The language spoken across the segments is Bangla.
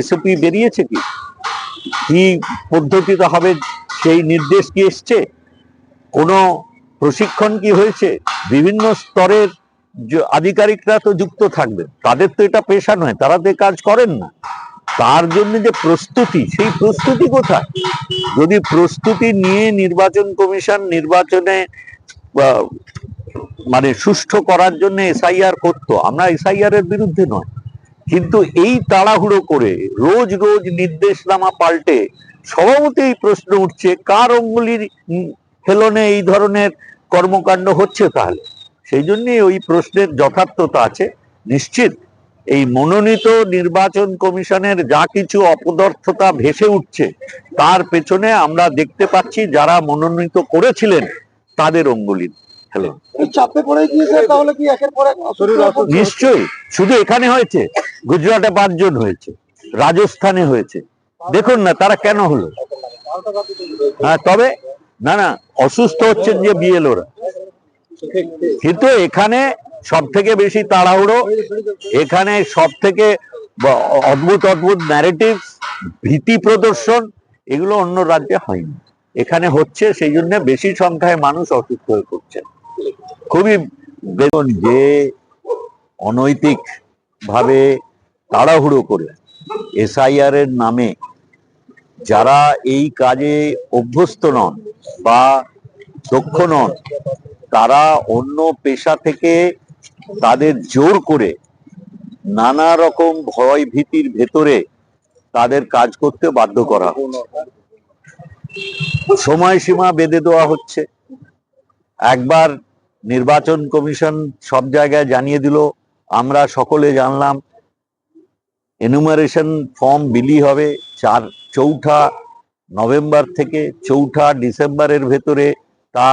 এসওপি বেরিয়েছে কি? কি পদ্ধতিতে হবে? সেই নির্দেশ কি এসছে? কোনো প্রশিক্ষণ কি হয়েছে? বিভিন্ন স্তরের আধিকারিকরা তো যুক্ত থাকবে। তাদের তো এটা পেশা নয়, তারা তো কাজ করেন না। তার জন্য যে প্রস্তুতি, সেই প্রস্তুতি কোথায়? যদি প্রস্তুতি নিয়ে নির্বাচন কমিশন নির্বাচনে মানে সুষ্ঠু করার জন্য এসআইআর করতো, আমরা এসআইআর এর বিরুদ্ধে নয়। কিন্তু এই তাড়াহুড়ো করে রোজ রোজ নির্দেশনামা পাল্টে স্বভাবতই প্রশ্ন উঠছে, কার অঙ্গুলির হেলনে এই ধরনের কর্মকাণ্ড হচ্ছে তাহলে? সেই জন্যই ওই প্রশ্নের যথার্থতা আছে। নিশ্চিত এই মনোনীত নির্বাচন কমিশনের যা কিছু অপদার্থতা ভেসে উঠছে, তার পেছনে আমরা দেখতে পাচ্ছি যারা মনোনীত করেছিলেন তাদের অঙ্গুলির হেলন এই চাপে পড়ে গিয়েছে তাহলে কি একের পর এক নিশ্চয়ই শুধু এখানে হয়েছে গুজরাটে পাঁচজন হয়েছে রাজস্থানে হয়েছে। দেখুন না তারা কেন হলো? হ্যাঁ তবে না না অসুস্থ হচ্ছেন যে বিএলওরা কিন্তু এখানে সব থেকে বেশি তাড়াহুড়ো এখানে সব থেকে অদ্ভুত অদ্ভুত ন্যারেটিভ ভীতি প্রদর্শন এগুলো অন্য রাজ্যে হয়নি। এখানে হচ্ছে সেই জন্য বেশি সংখ্যায় মানুষ অসুস্থ হয়ে পড়ছেন। খুবই দেখুন যে অনৈতিক ভাবে তাড়াহুড়ো করে এসআইআর এর নামে যারা এই কাজে অভ্যস্ত নন বা দক্ষ নন, তারা অন্য পেশা থেকে তাদের জোর করে নানা রকম ভয় ভীতির ভেতরে তাদের কাজ করতে বাধ্য করা সময়সীমা বেঁধে দেওয়া হচ্ছে। একবার নির্বাচন কমিশন সব জায়গায় জানিয়ে দিল, আমরা সকলে জানলাম এনুমারেশন ফর্ম বিলি হবে চার চৌঠা নভেম্বর থেকে চৌঠা ডিসেম্বরের ভেতরে তা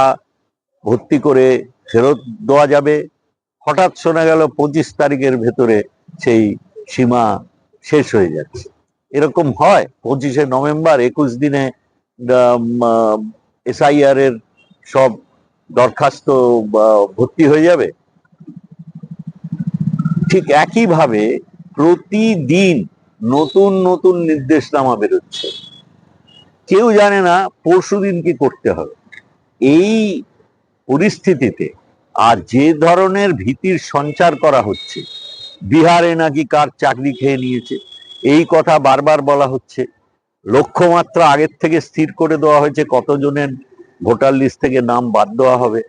ভর্তি করে ফেরত দেওয়া যাবে। হঠাৎ শোনা গেল পঁচিশ তারিখের ভেতরে সেই সীমা শেষ হয়ে যাচ্ছে। এরকম হয়, পঁচিশে নভেম্বর, একুশ দিনে এসআইআর এর সব দরখাস্ত ভর্তি হয়ে যাবে? ঠিক একইভাবে প্রতিদিন নতুন নতুন নির্দেশনামা বেরোচ্ছে। কেউ জানে না পরশু দিন কি করতে হবে। এই পরিস্থিতিতে আর যে ধরনের ভীতির সঞ্চার করা হচ্ছে, বিহারে নাকি কার চাকরি খেয়ে নিয়েছে, এই কথা বারবার বলা হচ্ছে। লক্ষ্যমাত্রা আগের থেকে স্থির করে দেওয়া হয়েছে কতজনের ভোটার লিস্ট থেকে নাম বাদ দেওয়া হবে।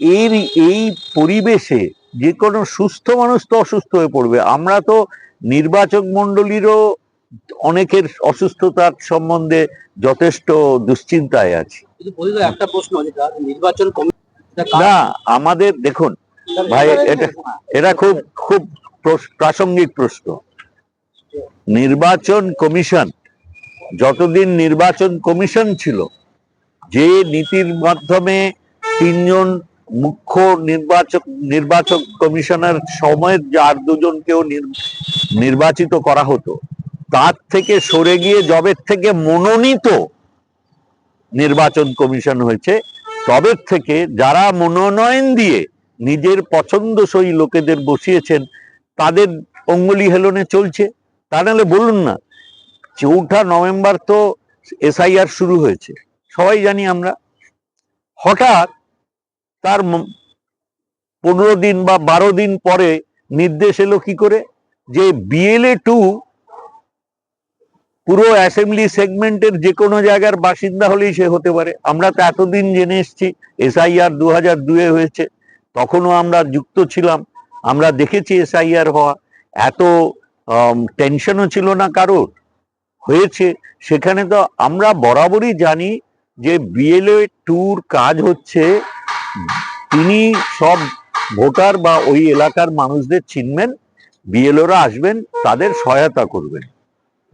এর এই পরিবেশে যে কোনো সুস্থ মানুষ তো অসুস্থ হয়ে পড়বে। আমরা তো নির্বাচক মণ্ডলীরও অনেকের অসুস্থতার সম্বন্ধে যথেষ্ট দুশ্চিন্তায় আছি। একটা প্রশ্ন নির্বাচন না আমাদের দেখুন ভাই এটা এটা খুব খুব প্রস- প্রাসঙ্গিক প্রশ্ন। নির্বাচন কমিশন যতদিন নির্বাচন কমিশন ছিল যে নীতির মাধ্যমে তিনজন মুখ্য নির্বাচক নির্বাচক কমিশনার সময়ের যে আর দুজনকেও নির- নির্বাচিত করা হতো। তার থেকে সরে গিয়ে জবের থেকে মনোনীত নির্বাচন কমিশন হয়েছে তবে থেকে যারা মনোনয়ন দিয়ে নিজের পছন্দসই লোকেদের বসিয়েছেন, তাদের অঙ্গুলি হেলনে চলছে। তা নাহলে বলুন না, চৌঠা নভেম্বর তো এসআইআর শুরু হয়েছে। সবাই জানি আমরা, হঠাৎ তার পনেরো দিন বা বারো দিন পরে নির্দেশ এলো কি করে? যে বিএলএ টু পুরো অ্যাসেম্বলি সেগমেন্টের যে কোনো জায়গার বাসিন্দা হলেই সে হতে পারে। আমরা তো এতদিন জেনে এসেছি এসআইআর দু হাজার দুয়ে হয়েছে, তখনও আমরা যুক্ত ছিলাম, আমরা দেখেছি এসআইআর হওয়া। এত টেনশনও ছিল না কারোর। হয়েছে, সেখানে তো আমরা বরাবরই জানি যে বিএলএ টুর কাজ হচ্ছে তিনি সব ভোটার বা ওই এলাকার মানুষদের চিনবেন বিএলওরা আসবেন তাদের সহায়তা করবেন।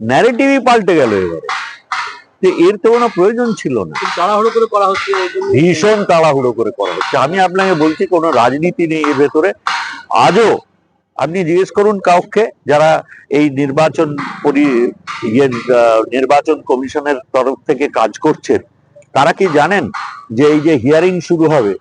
ন্যারেটিভই পাল্টে গেল এবারে। যে এর তো কোনো প্রয়োজন ছিল না। তাড়াহুড়ো করে করা হচ্ছে ভীষণ তাড়াহুড়ো করে করা হচ্ছে। আমি আপনাকে বলছি কোনো রাজনীতি নেই এর ভেতরে। আজও আপনি জিজ্ঞেস করুন কাউকে যারা এই নির্বাচন পরি ইয়ের নির্বাচন কমিশনের তরফ থেকে কাজ করছেন। তারা কি জানেন যে এই যে হিয়ারিং শুরু হবে